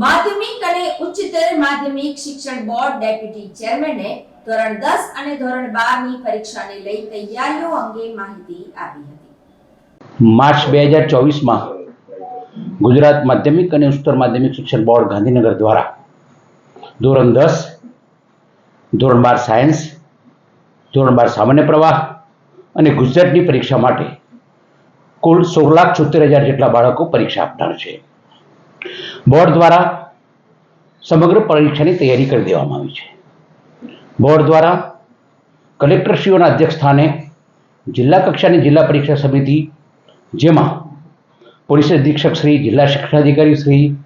માધ્યમિક અને ઉચ્ચતર માધ્યમિક શિક્ષણ બોર્ડ ડેપ્યુટી ચેરમેને ધોરણ દસ અને ધોરણ બારની પરીક્ષાને લઈ તૈયારીઓ અંગે માહિતી આપી હતી. માર્ચ બે હજાર ચોવીસમાં ગુજરાત માધ્યમિક અને ઉચ્ચતર માધ્યમિક શિક્ષણ બોર્ડ ગાંધીનગર દ્વારા ધોરણ દસ, ધોરણ બાર સાયન્સ, ધોરણ બાર સામાન્ય પ્રવાહ અને ગુજરાતની પરીક્ષા માટે કુલ સોળ લાખ છોતેર હજાર જેટલા બાળકો પરીક્ષા આપનાર છે. બોર્ડ દ્વારા સમગ્ર પરીક્ષાની તૈયારી કરી દેવામાં આવી છે. બોર્ડ દ્વારા કલેક્ટરશ્રીઓના અધ્યક્ષ સ્થાને જિલ્લા કક્ષાની જિલ્લા પરીક્ષા સમિતિ, જેમાં પોલીસ અધિક્ષક શ્રી, જિલ્લા શિક્ષણાધિકારી શ્રી,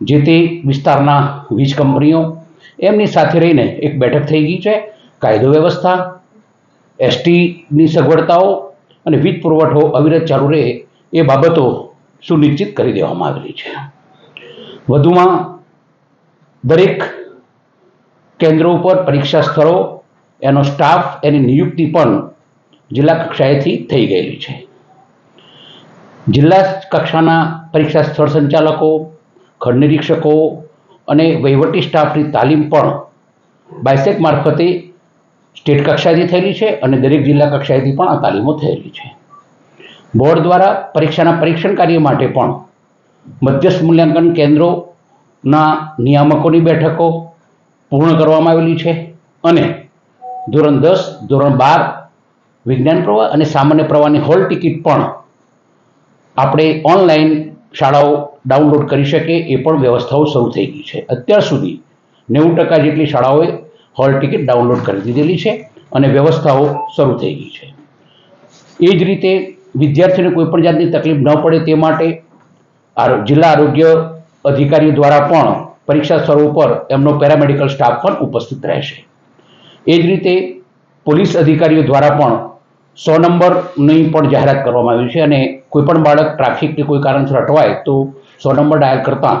જે તે વિસ્તારના વીજ કંપનીઓ, એમની સાથે રહીને એક બેઠક થઈ ગઈ છે. કાયદો વ્યવસ્થા એસટીની સગવડતાઓ અને વીજ પુરવઠો અવિરત ચાલુ રહે એ બાબતો સુનિશ્ચિત કરી દેવામાં આવેલી છે. વધુમાં દરેક કેન્દ્રો ઉપર પરીક્ષા સ્થળો, એનો સ્ટાફ એની નિયુક્તિ પણ જિલ્લા કક્ષાએથી થઈ ગયેલી છે. જિલ્લા કક્ષાના પરીક્ષા સ્થળ સંચાલકો ખંડ નિરીક્ષકો અને વહીવટી સ્ટાફની તાલીમ પણ બાયસેક મારફતે સ્ટેટ કક્ષાએથી થયેલી છે અને દરેક જિલ્લા કક્ષાએથી પણ આ તાલીમો થયેલી છે. બોર્ડ દ્વારા પરીક્ષાના પરીક્ષણ કાર્ય માટે પણ મધ્યસ્થ મૂલ્યાંકન કેન્દ્રોના નિયામકોની બેઠકો પૂર્ણ કરવામાં આવેલી છે અને ધોરણ દસ, ધોરણ બાર વિજ્ઞાન પ્રવાહ અને સામાન્ય પ્રવાહની હોલ ટિકિટ પણ આપણે ઓનલાઈન શાળાઓ ડાઉનલોડ કરી શકે એ પણ વ્યવસ્થાઓ શરૂ થઈ ગઈ છે. અત્યાર સુધી નેવું ટકા જેટલી શાળાઓએ હોલ ટિકિટ ડાઉનલોડ કરી દીધેલી છે અને વ્યવસ્થાઓ શરૂ થઈ ગઈ છે. એ જ રીતે વિદ્યાર્થીઓને કોઈ પણ જાતની તકલીફ ન પડે તે માટે જિલ્લા આરોગ્ય અધિકારીઓ દ્વારા પણ પરીક્ષા સ્થળો ઉપર એમનો પેરામેડિકલ સ્ટાફ પણ ઉપસ્થિત રહેશે. એ જ રીતે પોલીસ અધિકારીઓ દ્વારા પણ સો નંબરની પણ જાહેરાત કરવામાં આવી છે અને કોઈપણ બાળક ટ્રાફિકની કોઈ કારણસર અટવાય તો સો નંબર ડાયલ કરતાં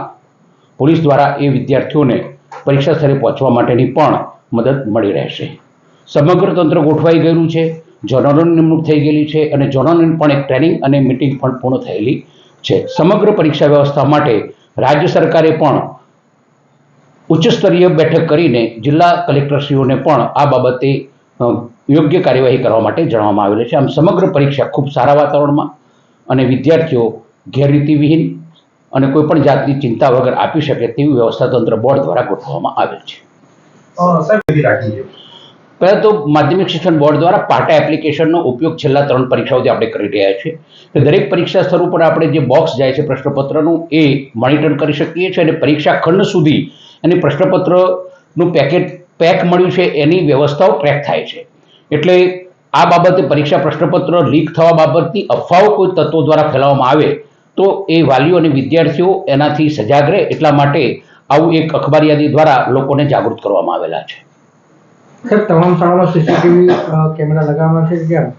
પોલીસ દ્વારા એ વિદ્યાર્થીઓને પરીક્ષા સ્થળે પહોંચવા માટેની પણ મદદ મળી રહેશે. સમગ્ર તંત્ર ગોઠવાઈ ગયેલું છે. ઝોનરોની નિમણૂક થઈ ગયેલી છે અને ઝોનરોની પણ એક ટ્રેનિંગ અને મિટિંગ પણ પૂર્ણ થયેલી છે. સમગ્ર પરીક્ષા વ્યવસ્થા માટે રાજ્ય સરકારે પણ ઉચ્ચ સ્તરીય બેઠક કરીને જિલ્લા કલેક્ટરશ્રીઓને પણ આ બાબતે યોગ્ય કાર્યવાહી કરવા માટે જણાવવામાં આવેલું છે. આમ સમગ્ર પરીક્ષા ખૂબ સારા વાતાવરણમાં અને વિદ્યાર્થીઓ ગેરરીતિવિહીન અને કોઈ પણ જાતની ચિંતા વગર આપી શકે તેવી વ્યવસ્થા તંત્ર બોર્ડ દ્વારા ગોઠવવામાં આવેલ છે. પહેલાં તો માધ્યમિક શિક્ષણ બોર્ડ દ્વારા પાટા એપ્લિકેશનનો ઉપયોગ છેલ્લા ત્રણ પરીક્ષાઓથી આપણે કરી રહ્યા છીએ. કે દરેક પરીક્ષા સ્તર ઉપર આપણે જે બોક્સ જાય છે પ્રશ્નપત્રનું, એ મોનિટર કરી શકીએ છીએ અને પરીક્ષા ખંડ સુધી અને પ્રશ્નપત્રનું પેકેટ પેક મળ્યું છે, એની વ્યવસ્થાઓ ટ્રેક થાય છે. એટલે આ બાબતે પરીક્ષા પ્રશ્નપત્ર લીક થવા બાબતની અફવાઓ કોઈ તત્વો દ્વારા ફેલાવવામાં આવે તો એ વાલીઓ અને વિદ્યાર્થીઓ એનાથી સજાગ રહે. એટલા માટે આવું એક અખબાર યાદી દ્વારા લોકોને જાગૃત કરવામાં આવેલા છે. સાહેબ તમામ શાળામાં સીસીટીવી કેમેરા લગાવવામાં છે કેમ?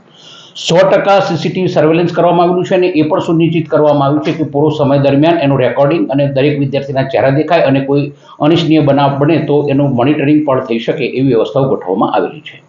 સો ટકા સીસીટીવી સર્વેલન્સ કરવામાં આવેલું છે અને એ પણ સુનિશ્ચિત કરવામાં આવ્યું છે કે પૂરો સમય દરમિયાન એનું રેકોર્ડિંગ અને દરેક વિદ્યાર્થીના ચહેરા દેખાય અને કોઈ અનિચ્છનીય બનાવ બને તો એનું મોનિટરિંગ પણ થઈ શકે એવી વ્યવસ્થાઓ ગોઠવવામાં આવેલી છે.